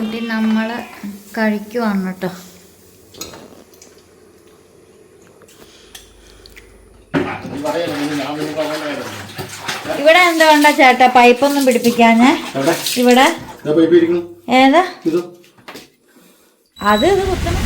കൂട്ടി നമ്മൾ കഴിക്കുവാണ് കേട്ടോ. ഇവിടെ എന്തുകൊണ്ടാ ചേട്ടാ? പൈപ്പൊന്നും പിടിപ്പിക്കാഞ്ഞേ. ഇവിടെ. ഏതാ? അത് ഇത് കുത്തണം.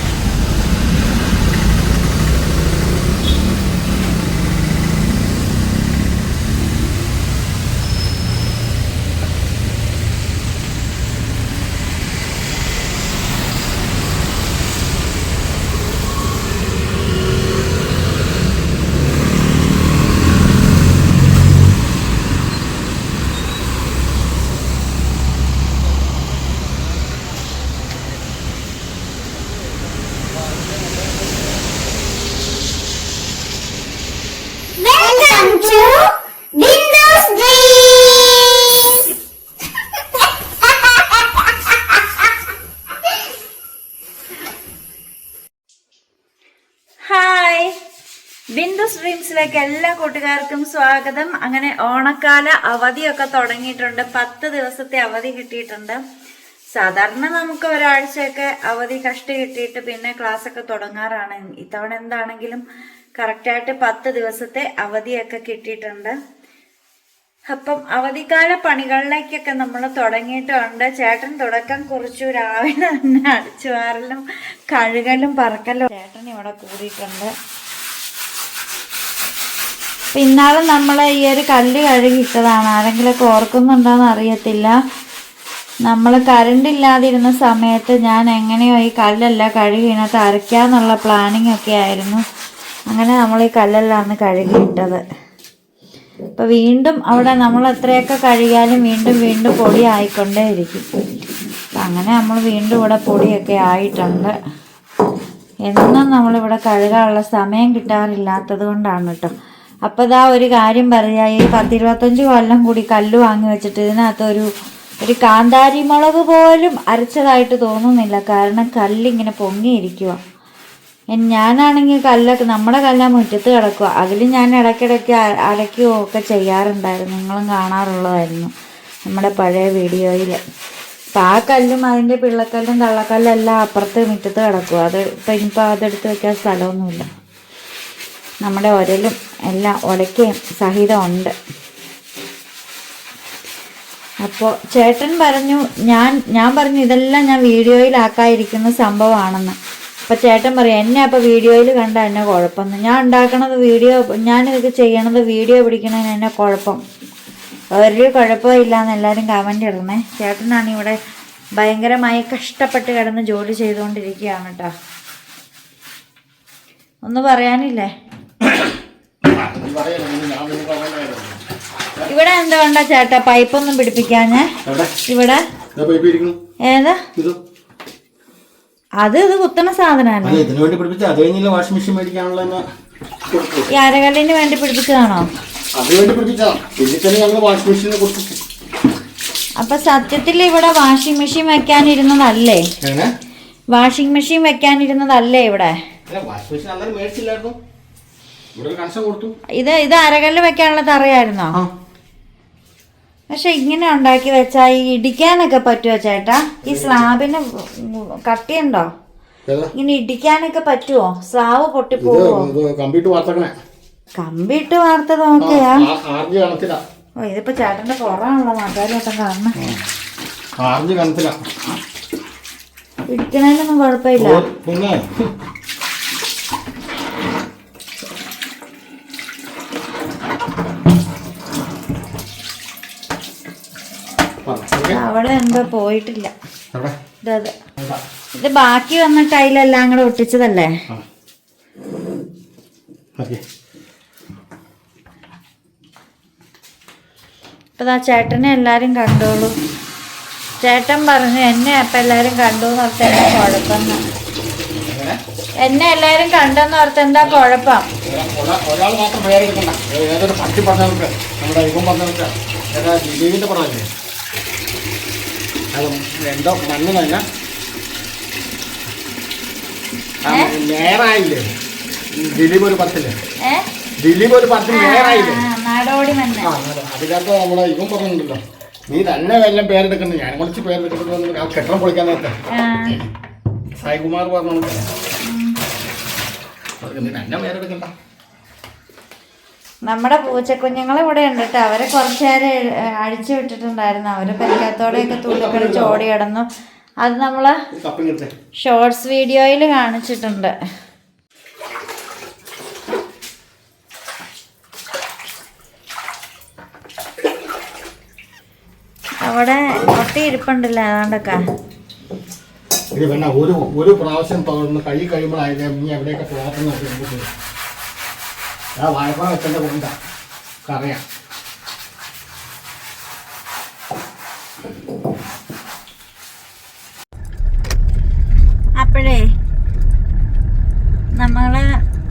സ്വാഗതം. അങ്ങനെ ഓണക്കാല അവധിയൊക്കെ തുടങ്ങിയിട്ടുണ്ട്. പത്ത് ദിവസത്തെ അവധി കിട്ടിയിട്ടുണ്ട്. സാധാരണ നമുക്ക് ഒരാഴ്ചയൊക്കെ അവധി കഷ്ടി കിട്ടിയിട്ട് പിന്നെ ക്ലാസ് ഒക്കെ തുടങ്ങാറാണ്. ഇത്തവണ എന്താണെങ്കിലും കറക്റ്റായിട്ട് പത്ത് ദിവസത്തെ അവധിയൊക്കെ കിട്ടിയിട്ടുണ്ട്. അപ്പം അവധിക്കാല പണികളിലേക്കൊക്കെ നമ്മൾ തുടങ്ങിയിട്ടുണ്ട്. ചേട്ടൻ തുടക്കം കുറിച്ചു. രാവിലെ തന്നെ അടിച്ചു വാരലും കഴുകലും പറക്കലും. ചേട്ടൻ ഇവിടെ കൂടിയിട്ടുണ്ട്. ഇന്നാളെ നമ്മൾ ഈ ഒരു കല്ല് കഴുകിയിട്ടതാണ്. ആരെങ്കിലൊക്കെ ഓർക്കുന്നുണ്ടോയെന്ന് അറിയത്തില്ല. നമ്മൾ കറണ്ട് ഇല്ലാതിരുന്ന സമയത്ത് ഞാൻ എങ്ങനെയോ ഈ കല്ലെല്ലാം കഴുകി ഇതിനകത്ത് അരയ്ക്കാന്നുള്ള പ്ലാനിങ് ഒക്കെ ആയിരുന്നു. അങ്ങനെ നമ്മൾ ഈ കല്ലെല്ലാം അന്ന് കഴുകിയിട്ടത്. അപ്പോൾ വീണ്ടും അവിടെ നമ്മൾ എത്രയൊക്കെ കഴുകിയാലും വീണ്ടും വീണ്ടും പൊടി ആയിക്കൊണ്ടേയിരിക്കും. അങ്ങനെ നമ്മൾ വീണ്ടും ഇവിടെ പൊടിയൊക്കെ ആയിട്ടുണ്ട്. എന്നും നമ്മളിവിടെ കഴുകാനുള്ള സമയം കിട്ടാറില്ലാത്തത് കൊണ്ടാണ് കേട്ടോ. അപ്പൊ ഇതാ ഒരു കാര്യം പറയാ ഈ പത്തിരുപത്തഞ്ച് കൊല്ലം കൂടി കല്ല് വാങ്ങി വെച്ചിട്ട് ഇതിനകത്തൊരു ഒരു കാന്താരി മുളക് പോലും അരച്ചതായിട്ട് തോന്നുന്നില്ല. കാരണം കല്ലിങ്ങനെ പൊങ്ങിയിരിക്കുക ഞാനാണെങ്കിൽ കല്ലൊക്കെ നമ്മുടെ കല്ല മുറ്റത്ത് കിടക്കുക അതിൽ ഞാൻ ഇടയ്ക്കിടയ്ക്ക് അരയ്ക്കുകയോ ഒക്കെ ചെയ്യാറുണ്ടായിരുന്നു. നിങ്ങളും കാണാറുള്ളതായിരുന്നു നമ്മുടെ പഴയ വീഡിയോയിൽ അപ്പം ആ കല്ലും അതിന്റെ പിള്ളക്കല്ലും തള്ളക്കല്ലും എല്ലാം അപ്പുറത്ത് മുറ്റത്ത് കിടക്കുക അത് ഇപ്പം ഇനിയിപ്പോൾ അതെടുത്ത് വയ്ക്കാൻ സ്ഥലമൊന്നുമില്ല. നമ്മുടെ ഒരലും എല്ലാം ഉടയ്ക്കുകയും സഹിതമുണ്ട് അപ്പോൾ ചേട്ടൻ പറഞ്ഞു ഞാൻ ഞാൻ പറഞ്ഞു ഇതെല്ലാം ഞാൻ വീഡിയോയിലാക്കാതിരിക്കുന്ന സംഭവമാണെന്ന്. അപ്പോൾ ചേട്ടൻ പറയും എന്നെ അപ്പോൾ വീഡിയോയിൽ കണ്ട എന്നെ കുഴപ്പമെന്ന്. ഞാൻ ഉണ്ടാക്കണത് വീഡിയോ ഞാനിതൊക്കെ ചെയ്യണത് വീഡിയോ പിടിക്കണതിന് എന്നെ കുഴപ്പം. ഒരു കുഴപ്പമില്ല എന്ന് എല്ലാവരും കമന്റ് ഇടണേ. ചേട്ടനാണ് ഇവിടെ ഭയങ്കരമായി കഷ്ടപ്പെട്ട് കിടന്ന് ജോലി ചെയ്തുകൊണ്ടിരിക്കുകയാണ് കേട്ടോ ഒന്ന് പറയാനില്ലേ? ഇവിടെ എന്താ വേണ്ട ചേട്ടാ? പൈപ്പൊന്നും പിടിപ്പിക്കാഞ്ഞേ. ഇവിടെ. ഏതാ? അത് ഇത് കുത്തണ സാധനമാണ്. ഇതിനു വേണ്ടി പിടിപ്പിച്ച അത് കഴിഞ്ഞില്ല വാഷിംഗ് മെഷീൻ മേടിക്കാനുള്ള തന്നെ കൊടുത്തു ഈ അരകല്ലിന് വേണ്ടി പിടിപ്പിച്ചതാണോ? അപ്പൊ സത്യത്തിൽ ഇവിടെ വാഷിംഗ് മെഷീൻ വെക്കാനിരുന്നതല്ലേ? വാഷിംഗ് മെഷീൻ വെക്കാനിരുന്നതല്ലേ ഇവിടെ? വാഷിംഗ് മെഷീൻ മേടിച്ചില്ലായിരുന്നു ഇവിടെ ഒരു കണക്ഷൻ കൊടുത്തു ഇത് ഇത് അരകല്ല് വെക്കാനുള്ള തറയായിരുന്നോ? പക്ഷെ ഇങ്ങനെ ഉണ്ടാക്കി വെച്ചാ ഈ ഇടിക്കാനൊക്കെ പറ്റുമോ ചേട്ടാ? ഈ സ്ലാബിന് കട്ടിയുണ്ടോ? ഇങ്ങനെ ഇടിക്കാനൊക്കെ പറ്റുമോ സ്ലാബ് പൊട്ടി പൊട്ടിപ്പോവോ ഇത് കമ്പ്യൂട്ടർ വാർത്തക്കണേ. കമ്പിട്ട് വാർത്തത് ഓക്കെയാ കണത്തില ഓ ഇതിപ്പോ ചേട്ടന്റെ പുറമാണല്ലോ നാട്ടുകാരോട്ടം കാണണം ഇടിക്കണേലൊന്നും കുഴപ്പമില്ല പിന്നെ ആ, ഓക്കേ. അവിടെ പോയിട്ടില്ല? ഇതത് ഇതാ. ബാക്കി വന്ന ടൈലെല്ലാം കൂടെ ഒട്ടിച്ചതല്ലേ. ഇപ്പൊ ദാ ചേട്ടനെ എല്ലാരും കണ്ടോളൂ. ചേട്ടൻ പറഞ്ഞു എന്നെ അപ്പൊ എല്ലാരും കണ്ടു എന്ന് ഓർത്ത് എന്താ കുഴപ്പം എന്നെ എല്ലാരും കണ്ടെന്ന് ഓർത്ത് എന്താ കുഴപ്പം? ഒരാൾ മാത്രം ഏതൊരു പട്ടി പറഞ്ഞവർക്ക് നമ്മുടെ ഇവൻ പറഞ്ഞവർക്ക് ദിലീപിന്റെ പടമല്ലേ? അത് എന്തോ മണ്ണ് തന്നെ നേരായില്ലേ? ദിലീപ് ഒരു പത്തില്ലേ ഏ? ദിലീപ് ഒരു പത്ത് നേരായില്ലേ? ആ, അതിനകത്ത് നമ്മുടെ ഇവൻ പറഞ്ഞിട്ടുണ്ടല്ലോ. നീ തന്നെ വല്ലതും പേരെടുക്കണം ഞാൻ കുറച്ച് പേരെടുക്കണം ആ കെട്ടണം പൊളിക്കാൻ നേരത്തെ. സായികുമാർ പറഞ്ഞു തന്നെ പേരെടുക്കണ്ട. നമ്മുടെ പൂച്ചക്കുഞ്ഞുങ്ങൾ ഇവിടെ ഉണ്ട് കേട്ടോ അവരെ കുറച്ച് നേരം അഴിച്ചു വിട്ടിട്ടുണ്ടായിരുന്നു. അവർ പരിക്കത്തോടെയൊക്കെ തുള്ളിക്കളിച്ച് ഓടി കിടന്നു അത് നമ്മൾ കപ്പിങ്ങത്തെ ഷോർട്സ് വീഡിയോയിൽ കാണിച്ചിട്ടുണ്ട്. അവിടെ ഒട്ടി ഇരിപ്പുണ്ടല്ല അതാണ്ടൊക്കെ ഇത് ഒരു ഒരു പ്രാവശ്യം കൈ കഴിയുമ്പോൾ അതിനെ നീ എവിടെയൊക്കെ പോകണമെന്ന് ആ വാഴപ്പ വെച്ചതിന്റെ കൊണ്ട. കറിയാം. അപ്പോഴേ നമ്മൾ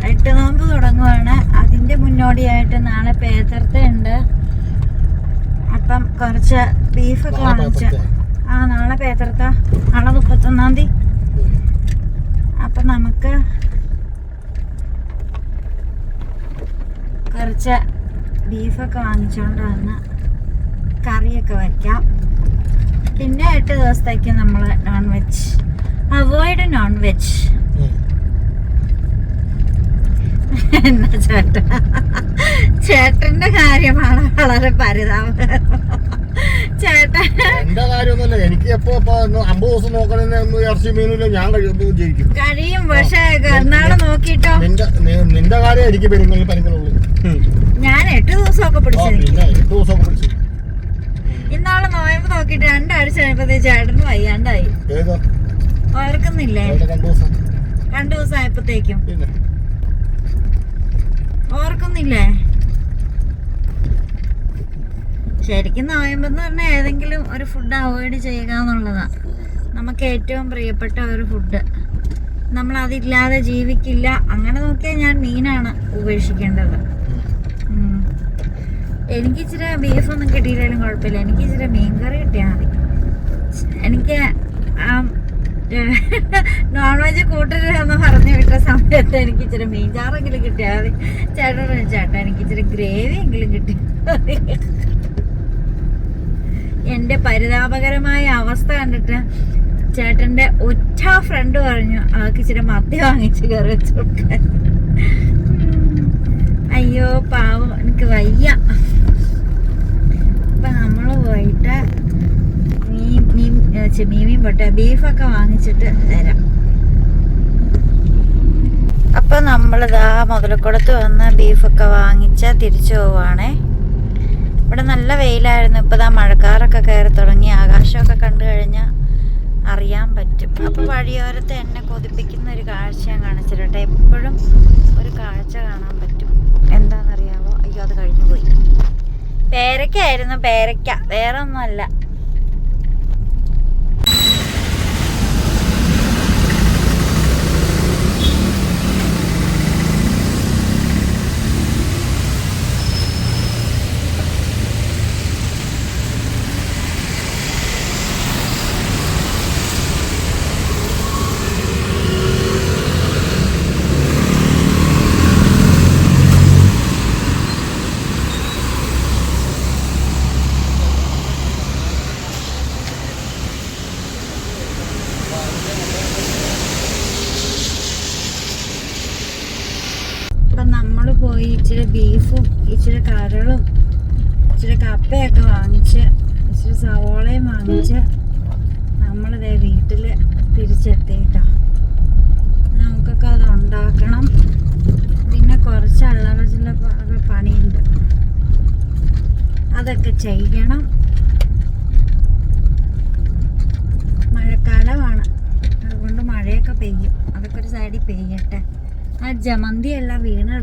എട്ട് നോമ്പ് തുടങ്ങുവാണ്. അതിന്റെ മുന്നോടിയായിട്ട് നാളെ പേത്തർത്ത ഉണ്ട് അപ്പം കുറച്ച് ബീഫ് ഒക്കെ വാങ്ങിച്ച ആ നാളെ പേത്തർത്ത നാളെ മുപ്പത്തൊന്നാം തീയതി. അപ്പം നമുക്ക് കുറച്ച് ബീഫൊക്കെ വാങ്ങിച്ചുകൊണ്ട് വന്ന് കറിയൊക്കെ വയ്ക്കാം പിന്നെ എട്ട് ദിവസത്തേക്ക് നമ്മൾ non veg avoid non veg എന്നാ ചേട്ട? ചേട്ടന്റെ കാര്യമാണ് വളരെ പരിതാപകരം. ചേട്ടൻ എന്റെ കാര്യമൊന്നുമല്ല എനിക്ക് എപ്പോ ഇപ്പൊ ഒന്ന് അമ്പത് ദിവസം നോക്കണമെന്ന് ഇറച്ചി മീനില്ല ഞാൻ കഴിയുമ്പോൾ ജയിക്കും കഴിയും പക്ഷെ നോക്കിട്ടോ. നിന്റെ നിന്റെ കാര്യം എനിക്ക് പെരുങ്ങളിൽ പനികളുള്ളൂ ഞാൻ എട്ട് ദിവസമൊക്കെ പിടിച്ചു ഇന്നാളെ നോയമ്പ് നോക്കിയിട്ട് രണ്ടാഴ്ച കഴിയുമ്പോഴത്തേ ചേട്ടന് വയ്യാണ്ടായി. ഓർക്കുന്നില്ലേ? രണ്ടു ദിവസം. ആയപ്പോഴത്തേക്കും ഓർക്കുന്നില്ലേ? ശരിക്കും നോയമ്പെന്ന് പറഞ്ഞാൽ ഏതെങ്കിലും ഒരു ഫുഡ് അവോയ്ഡ് ചെയ്യുക എന്നുള്ളതാ. നമുക്ക് ഏറ്റവും പ്രിയപ്പെട്ട ഒരു ഫുഡ് നമ്മൾ അതില്ലാതെ ജീവിക്കില്ല. അങ്ങനെ നോക്കിയാൽ ഞാൻ മീനാണ് ഉപേക്ഷിക്കേണ്ടത്. എനിക്ക് ഇച്ചിരി ബീഫൊന്നും കിട്ടിയില്ലെങ്കിലും കുഴപ്പമില്ല. എനിക്ക് ഇച്ചിരി മീൻ കറി കിട്ടിയാൽ മതി. എനിക്ക് നോൺ വെജ് കൂട്ടരുതെന്ന് പറഞ്ഞു വിട്ട സമയത്ത് എനിക്ക് ഇച്ചിരി മീൻ ചാറെങ്കിലും കിട്ടിയാൽ മതി. ചേട്ടൻ ചേട്ടൻ എനിക്ക് ഇച്ചിരി ഗ്രേവി എങ്കിലും കിട്ടി എന്റെ പരിതാപകരമായ അവസ്ഥ കണ്ടിട്ട് ചേട്ടന്റെ ഒറ്റ ഫ്രണ്ട് പറഞ്ഞു അവൾക്ക് ഇച്ചിരി മത്തി വാങ്ങിച്ച് കയറി വെച്ചു കൊടുക്കാൻ അയ്യോ പാവം എനിക്ക് വയ്യ. അപ്പൊ നമ്മൾ പോയിട്ട് മീൻ മീൻ മീൻ മീൻ പൊട്ട. ബീഫൊക്കെ വാങ്ങിച്ചിട്ട് തരാം. അപ്പം നമ്മളിതാ മുതലക്കുളത്ത് വന്ന് ബീഫൊക്കെ വാങ്ങിച്ച തിരിച്ചു പോവാണേ. ഇവിടെ നല്ല വെയിലായിരുന്നു. ഇപ്പം ഇതാ മഴക്കാറൊക്കെ കയറി തുടങ്ങി. ആകാശമൊക്കെ കണ്ടു കഴിഞ്ഞാൽ അറിയാൻ പറ്റും. അപ്പോൾ വഴിയോരത്ത് എന്നെ കൊതിപ്പിക്കുന്ന ഒരു കാഴ്ച ഞാൻ കാണിച്ചിട്ടെ എപ്പോഴും ഒരു കാഴ്ച കാണാൻ പറ്റും എന്താണെന്നറിയാവോ അയ്യോ അത് കഴിഞ്ഞു പോയി പേരയ്ക്ക വേറെ ഒന്നുമല്ല കരളും ഇച്ചിരി കപ്പയൊക്കെ വാങ്ങിച്ച് ഇച്ചിരി സവോളയും വാങ്ങിച്ച് നമ്മളിതേ വീട്ടിൽ തിരിച്ചെത്തിയിട്ടാ. നമുക്കൊക്കെ അത് ഉണ്ടാക്കണം. പിന്നെ കുറച്ച് അല്ലറ ചില്ലറ പണിയുണ്ട്. അതൊക്കെ ചെയ്യണം. മഴക്കാലമാണ്. അതുകൊണ്ട് മഴയൊക്കെ പെയ്യും. അതൊക്കെ ഒരു സൈഡിൽ പെയ്യട്ടെ. ആ ജമന്തി എല്ലാം വീണ്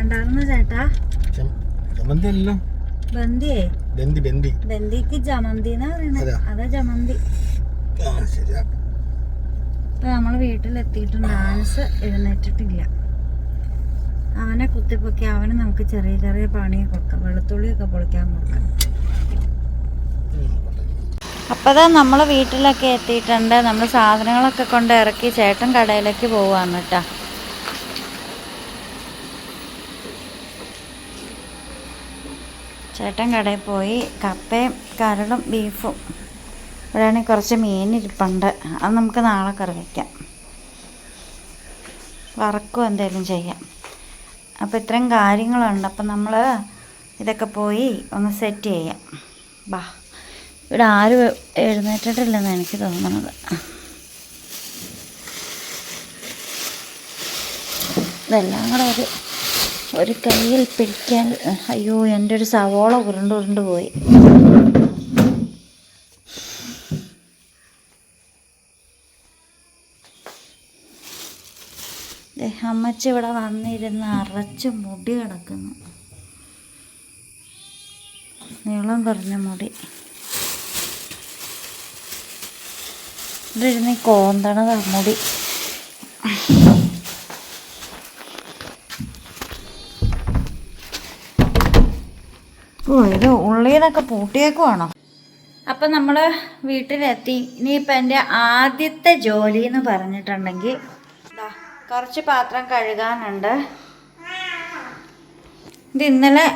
കണ്ടാർന്നു ചേട്ടാ. ചമ്മന്തി അല്ലല്ലോ ബന്ദിയേ ബന്തി ബന്തി. ബന്ദിക്ക് ജമന്തി എന്നാ പറയുന്നത് അതാ. ജമന്തി. ഇപ്പൊ നമ്മൾ വീട്ടിലെത്തിയിട്ടുണ്ട്. ആൻസ് എഴുന്നേറ്റിട്ടില്ല. അവനെ കുത്തിപ്പൊക്കി അവന് നമുക്ക് ചെറിയ ചെറിയ പണിയൊക്കെ കൊടുക്കാം. വെളുത്തുള്ളിയൊക്കെ പൊളിക്കാൻ കൊടുക്കാം. അപ്പതാ നമ്മൾ വീട്ടിലൊക്കെ എത്തിയിട്ടുണ്ട്. നമ്മൾ സാധനങ്ങളൊക്കെ കൊണ്ട് ഇറക്കി ചേട്ടൻ കടയിലേക്ക് പോവാണ് കേട്ടോ. ചേട്ടൻ കടയിൽ പോയി കപ്പയും കരളും ബീഫും. ഇവിടെയാണെങ്കിൽ കുറച്ച് മീൻ ഇരിപ്പുണ്ട്. അത് നമുക്ക് നാളെ കറി വയ്ക്കാം വറക്കും എന്തെങ്കിലും ചെയ്യാം. അപ്പോൾ ഇത്രയും കാര്യങ്ങളുണ്ട്. അപ്പം നമ്മൾ ഇതൊക്കെ പോയി ഒന്ന് സെറ്റ് ചെയ്യാം. ബാ. ഇവിടെ ആരും എഴുന്നേറ്റിട്ടില്ലെന്ന് എനിക്ക് തോന്നുന്നത്. ഇതെല്ലാം കൂടെ ഒരു ഒരു കയ്യിൽ പിടിക്കാൻ അയ്യോ എന്റെ ഒരു സവോള ഉരുണ്ട് ഉരുണ്ട് പോയി. അമ്മച്ചി ഇവിടെ വന്നിരുന്ന് അറച്ച് മുടി കിടക്കുന്നു നീളം കുറഞ്ഞ മുടി. ഇവിടെ ഇരുന്ന് ഈ കോന്തണതാ മുടി. ഓ ഇത് ഉള്ളിന്നൊക്കെ പൂട്ടിയേക്കുവാണോ? അപ്പം നമ്മൾ വീട്ടിലെത്തി. ഇനിയിപ്പോൾ എന്റെ ആദ്യത്തെ ജോലി എന്ന് പറഞ്ഞിട്ടുണ്ടെങ്കിൽ കുറച്ച് പാത്രം കഴുകാനുണ്ട്. ഇത് ഇന്നലെ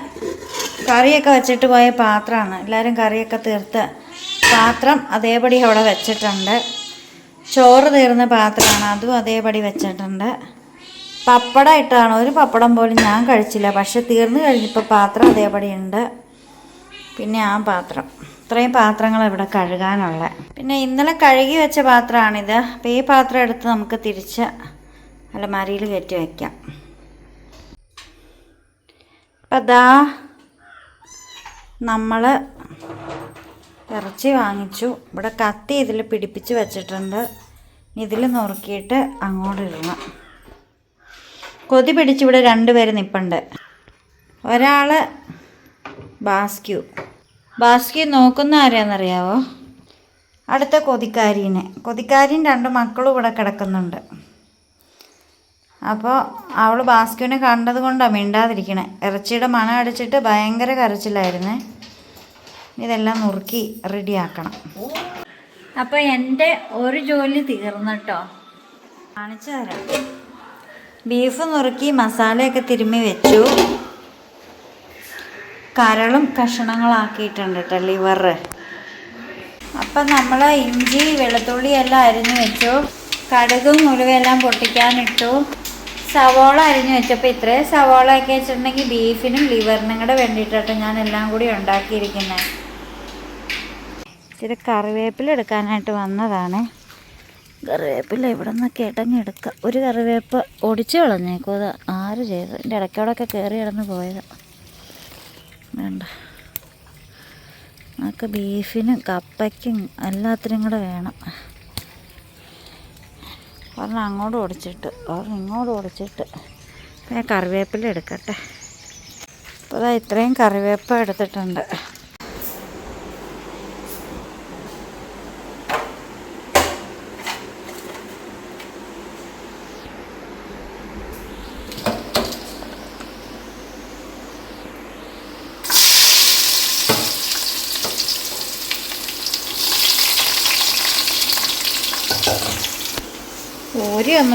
കറിയൊക്കെ വെച്ചിട്ട് പോയ പാത്രമാണ് എല്ലാവരും കറിയൊക്കെ തീർത്ത് പാത്രം അതേപടി അവിടെ വെച്ചിട്ടുണ്ട്. ചോറ് തീർന്ന പാത്രമാണ് അതും അതേപടി വെച്ചിട്ടുണ്ട്. പപ്പടം ഇട്ടാണ് ഒരു പപ്പടം പോലും ഞാൻ കഴിച്ചില്ല. പക്ഷെ തീർന്നു കഴിഞ്ഞപ്പോൾ പാത്രം അതേപടി ഉണ്ട്. പിന്നെ ആ പാത്രം. ഇത്രയും പാത്രങ്ങൾ ഇവിടെ കഴുകാനുള്ള. പിന്നെ ഇന്നലെ കഴുകി വെച്ച പാത്രമാണിത്. അപ്പോൾ ഈ പാത്രം എടുത്ത് നമുക്ക് തിരിച്ച് അലമാരിയിൽ കയറ്റി വയ്ക്കാം അപ്പം അതാ നമ്മൾ ഇറച്ചി വാങ്ങിച്ചു. ഇവിടെ കത്തി ഇതിൽ പിടിപ്പിച്ച് വെച്ചിട്ടുണ്ട്. ഇതിൽ നുറുക്കിയിട്ട് അങ്ങോട്ട് ഇടണം. കൊതി പിടിച്ചിവിടെ രണ്ടുപേര് നിൽപ്പുണ്ട് ഒരാൾ ബാസ്ക്യു. ബാസ്ക്യു നോക്കുന്ന ആരെയാണെന്നറിയാവോ അടുത്ത കൊതിക്കാരീനെ. കൊതിക്കാരിയും രണ്ട് മക്കളും ഇവിടെ കിടക്കുന്നുണ്ട്. അപ്പോൾ അവൾ ബാസ്ക്യുവിനെ കണ്ടത് കൊണ്ടാണ് മിണ്ടാതിരിക്കണേ. ഇറച്ചിയുടെ മണം അടിച്ചിട്ട് ഭയങ്കര കരച്ചിലായിരുന്നേ. ഇതെല്ലാം നുറുക്കി റെഡിയാക്കണം. അപ്പോൾ എന്റെ ഒരു ജോലി തീർന്നിട്ടോ? കാണിച്ചു തരാം. ബീഫ് നുറുക്കി മസാലയൊക്കെ തിരുമ്മി വെച്ചു. കരളും കഷണങ്ങളാക്കിയിട്ടുണ്ട് കേട്ടോ ലിവർ അപ്പം നമ്മൾ ഇഞ്ചി വെളുത്തുള്ളി എല്ലാം അരിഞ്ഞു വെച്ചു. കടുകും ഉലുവയെല്ലാം പൊട്ടിക്കാനിട്ടു. സവോള അരിഞ്ഞു വെച്ചപ്പോൾ ഇത്രയും സവോളയൊക്കെ വെച്ചിട്ടുണ്ടെങ്കിൽ ബീഫിനും ലിവറിനും കൂടെ വേണ്ടിയിട്ടാണ് ഞാൻ എല്ലാം കൂടി ഉണ്ടാക്കിയിരിക്കുന്നത് ഇച്ചിരി കറിവേപ്പില എടുക്കാനായിട്ട് വന്നതാണ്. കറിവേപ്പില ഇവിടെ നിന്നൊക്കെ ഇടങ്ങി എടുക്കാം. ഒരു കറിവേപ്പ് ഒടിച്ചു കളഞ്ഞേക്കും. അത് ആര് ചെയ്തു എന്റെ ഇടയ്ക്കോടൊക്കെ കയറി കിടന്ന് പോയത്. വേണ്ട. നമുക്ക് ബീഫിനും കപ്പയ്ക്കും എല്ലാത്തിനും കൂടെ വേണം. ഒരെണ്ണം അങ്ങോട്ട് ഓടിച്ചിട്ട് ഒരെണ്ണം ഇങ്ങോട്ട് ഓടിച്ചിട്ട് കറിവേപ്പില എടുക്കട്ടെ. അപ്പോൾ ഇത്രയും കറിവേപ്പ് എടുത്തിട്ടുണ്ട്.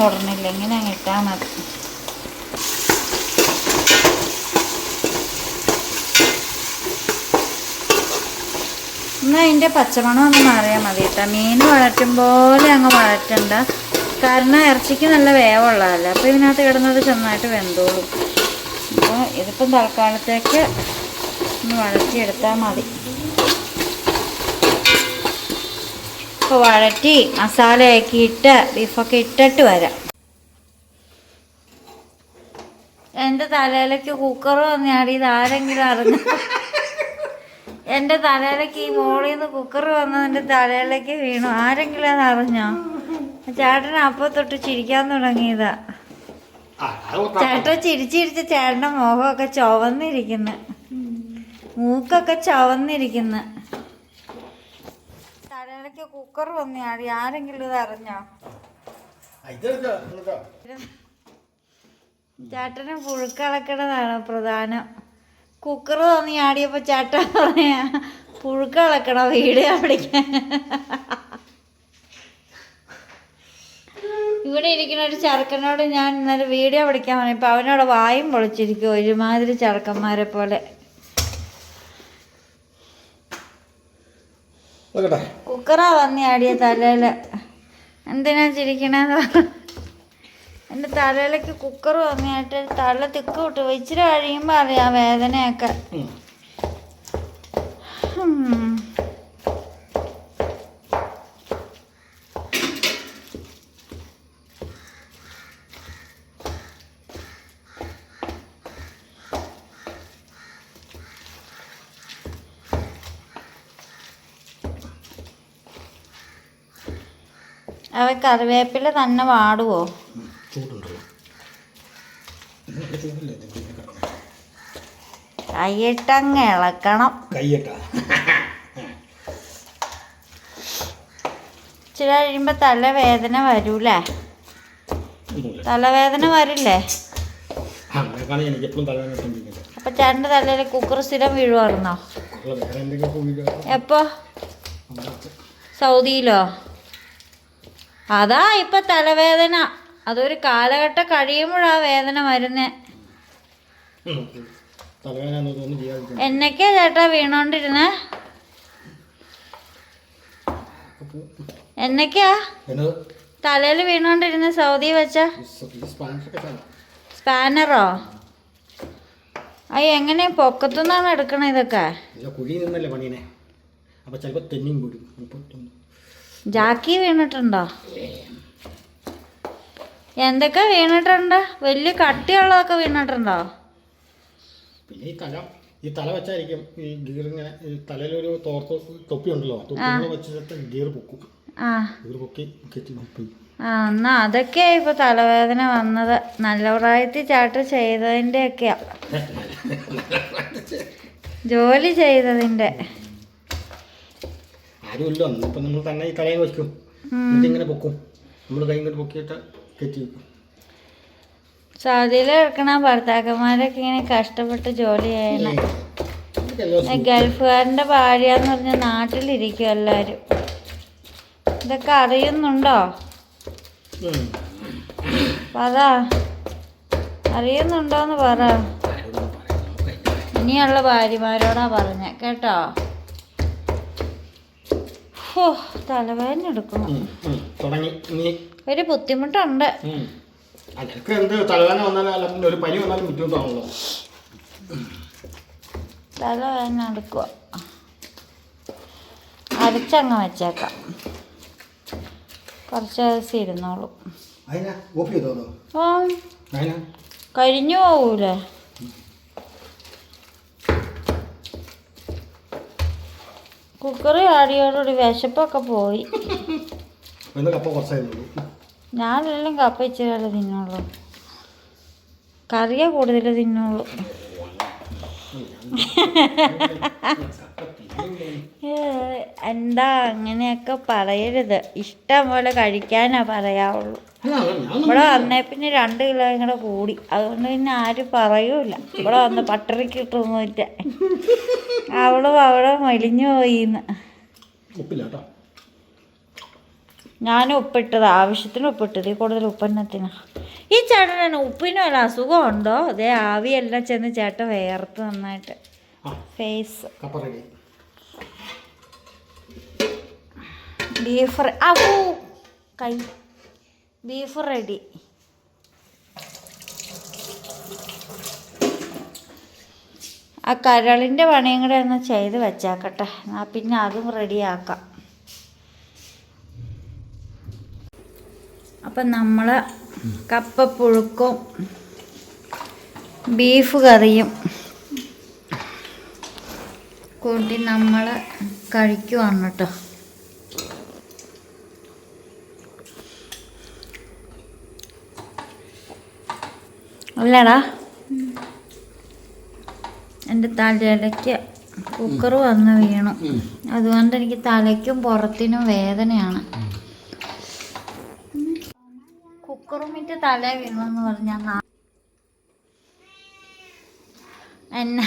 ഇടണില്ല ഇങ്ങനെ ഇട്ടാൽ മതി. എന്നാൽ അതിന്റെ പച്ചമണം ഒന്ന് മാറിയാൽ മതി കേട്ടോ. മീൻ വഴറ്റും പോലെ അങ്ങ് വഴറ്റണ്ട കാരണം ഇറച്ചിക്ക് നല്ല വേവുള്ളതല്ലേ. അപ്പോൾ ഇതിനകത്ത് കിടന്നത് ചെന്നായിട്ട് വെന്തോളും. അപ്പോൾ ഇതിപ്പം തൽക്കാലത്തേക്ക് ഒന്ന് വഴറ്റിയെടുത്താൽ മതി. ഇപ്പോൾ വഴറ്റി മസാലയൊക്കെ ഇട്ട് ബീഫൊക്കെ ഇട്ടിട്ട് വരാം. എന്റെ തലയിലേക്ക് കുക്കർ വന്നാടിയത് ആരെങ്കിലും അറിഞ്ഞു? എന്റെ തലയിലേക്ക് ഈ മോളിൽ നിന്ന് കുക്കർ വന്നത് എന്റെ തലയിലേക്ക് വീണു. ആരെങ്കിലും അത് അറിഞ്ഞോ? ചേട്ടൻ അപ്പോൾ തൊട്ട് ചിരിക്കാൻ തുടങ്ങിയതാ. ചേട്ടൻ ചിരിച്ചിരിച്ച് ചേട്ടന്റെ മുഖമൊക്കെ ചുവന്നിരിക്കുന്നു. മൂക്കൊക്കെ ചുവന്നിരിക്കുന്നു. തലയിലേക്ക് കുക്കർ വന്നയാടി ആരെങ്കിലും ഇത് അറിഞ്ഞോ. ചേട്ടന് പുഴുക്കളക്കണതാണ് പ്രധാനം. കുക്കർ തോന്നി ആടിയപ്പോൾ ചേട്ടൻ പറയാ പുഴുക്കളക്കണ വീട് പിടിക്കാൻ ഇവിടെ ഇരിക്കുന്ന ഒരു ചെറുക്കനോട് ഞാൻ ഇന്നലെ വീഡിയോ പിടിക്കാൻ പറഞ്ഞപ്പോൾ അവനോട് വായും പൊളിച്ചിരിക്കും ഒരുമാതിരി ചെറുക്കന്മാരെ പോലെ. കുക്കറാ വന്നി ആടിയ തലയിൽ. എന്തിനാ ചിരിക്കണേന്ന് എന്റെ തലയിലേക്ക് കുക്കർ വന്നിട്ട് തല തിക്ക് വിട്ടു. ഇച്ചിരി കഴിയുമ്പോൾ അറിയാം വേദനയൊക്കെ. അവ കറിവേപ്പില തന്നെ വാടുവോ. കൈയിട്ടങ്ങ് ഇളക്കണം. ഇച്ചിരി കഴിയുമ്പോൾ തലവേദന വരൂലേ? തലവേദന വരില്ലേ? അപ്പൊ തലയിൽ ചേട്ടന്റെ തലയിൽ കുക്കർ സ്ഥിരം വീഴുവായിരുന്നോ? എപ്പോ? സൗദിയിലോ? അതാ ഇപ്പൊ തലവേദന. അതൊരു കാലഘട്ടം കഴിയുമ്പോഴാ വേദന വരുന്നേ. എന്നൊക്കെയാ ചേട്ടാ വീണോണ്ടിരുന്നേ? എന്നൊക്കെയാ? തലയിൽ വീണോണ്ടിരുന്ന സൗദി വെച്ച? സ്പാനറോ? അയ്യ എങ്ങനെ പൊക്കത്തുനിന്നാണ് എടുക്കണേ ഇതൊക്കെ? കുഴി നിന്നല്ലേ പണീനെ അപ്പോൾ ചിലപ്പോ തെന്നിയും കൂടും ജാക്കി വീണിട്ടുണ്ടോ? എന്തൊക്കെ വീണിട്ടുണ്ട്? വലിയ കട്ടിയുള്ളതൊക്കെ വീണിട്ടുണ്ടോ? പിന്നെ ഈ തല ഈ തല വെച്ചായിരിക്കും ഈ ഗിയർ ഇങ്ങനെ ഈ തലയിലൊരു തോർത്ത് തൊപ്പി ഉണ്ടല്ലോ തൊപ്പി വെച്ചിട്ട് ഗീർ പൊക്കും. ഗീർ പൊക്കി കെട്ടി ആ എന്നാ അതൊക്കെയാ ഇപ്പൊ തലവേദന വന്നത്. നല്ല പ്രായത്തിൽ ചാട്ട് ചെയ്തതിന്റെ ഒക്കെയാ ജോലി ചെയ്തതിന്റെ. ആരുമില്ല. ഇപ്പം നമ്മൾ തന്നെ ഈ തലയിൽ വയ്ക്കും എന്നിട്ട് ഇങ്ങനെ പൊക്കും. നമ്മൾ കൈ ഇങ്ങോട്ട് പൊക്കിയിട്ട് കെട്ടി വെക്കും. സൗദിയിൽ ഇറക്കണ ഭർത്താക്കന്മാരൊക്കെ ഇങ്ങനെ കഷ്ടപ്പെട്ട് ജോലി ചെയ്യണം ഗൾഫുകാരന്റെ ഭാര്യ എന്ന് പറഞ്ഞ നാട്ടിലിരിക്കും എല്ലാവരും ഇതൊക്കെ അറിയുന്നുണ്ടോ? പറ. അറിയുന്നുണ്ടോന്ന് പറ. ഇനിയുള്ള ഭാര്യമാരോടാ പറഞ്ഞ. കേട്ടോ? ഹോ തലവേദന എടുക്കണം. തുടങ്ങി. ഇനി ഒരു ബുദ്ധിമുട്ടുണ്ട്. എന്ത് തലവേദന വന്നാലും അല്ല ഒരു പനി വന്നാലും ബുദ്ധിമുട്ടാണല്ലോ തലവേദന എടുക്കുക അരച്ചങ്ങ് വെച്ചേക്കാം. കുറച്ച് ദിവസം ഇരുന്നോളൂ. ഓഫ് അതിനാ കഴിഞ്ഞു പോകൂലേ കുക്കറി ആടിയോടുകൂടി വിശപ്പൊക്കെ പോയി. ഞാനെല്ലാം കപ്പ ഇച്ചിരി തിന്നുള്ളൂ. കറിയാ കൂടുതൽ തിന്നുള്ളൂ. എന്താ അങ്ങനെയൊക്കെ പറയരുത്. ഇഷ്ടം പോലെ കഴിക്കാനാ പറയാവുള്ളൂ. ഇവിടെ വന്നേ പിന്നെ രണ്ട് കിലോ ഇങ്ങനെ കൂടി. അതുകൊണ്ട് പിന്നെ ആരും പറയൂല. ഇവിടെ വന്ന് പട്ടറിക്ക് കിട്ടുന്നില്ല അവളും അവിടെ മെലിഞ്ഞു പോയിന്ന്. ഞാൻ ഉപ്പിട്ടത്. ആവശ്യത്തിന് ഉപ്പിട്ടത്. ഈ കൂടുതൽ ഉപ്പെണ്ണത്തിനാ. ഈ ചേട്ടനാണ് ഉപ്പിന് അസുഖം അസുഖമുണ്ടോ അതേ ആവിയെല്ലാം ചെന്ന് ചേട്ടൻ വേർത്ത് നന്നായിട്ട്. ഫേസ് ഫേസ് ബീഫ് അവൂ കൈ ബീഫ് റെഡി ആ കരളിന്റെ പണിയും കൂടെ ഒന്ന് ചെയ്ത് വെച്ചേക്കട്ടെ. എന്നാൽ പിന്നെ അതും റെഡിയാക്കാം അപ്പം നമ്മൾ കപ്പപ്പുഴുക്കും ബീഫ് കറിയും കൂട്ടി നമ്മൾ കഴിക്കുവാണ് കേട്ടോ. അല്ലടാ എന്റെ തലയിലേക്ക് കുക്കർ വന്ന് വീണു. അതുകൊണ്ട് എനിക്ക് തലയ്ക്കും പുറത്തിനും വേദനയാണ്. കുക്കറുമിറ്റ് തല വീണു എന്ന് പറഞ്ഞാൽ എന്നെ?